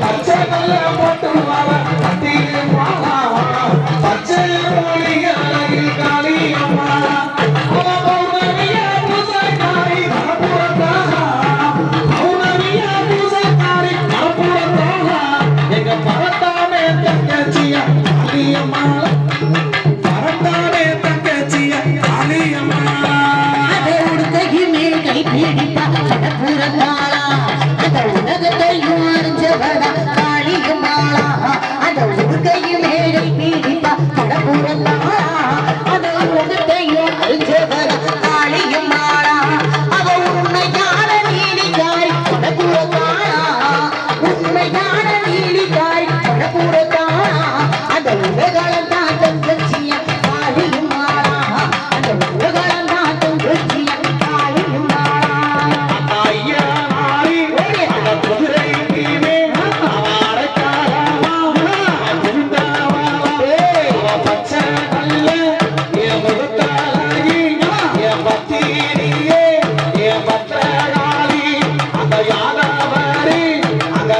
பச்சை பல்ல போட்டு வாவ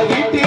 வீட்டிலே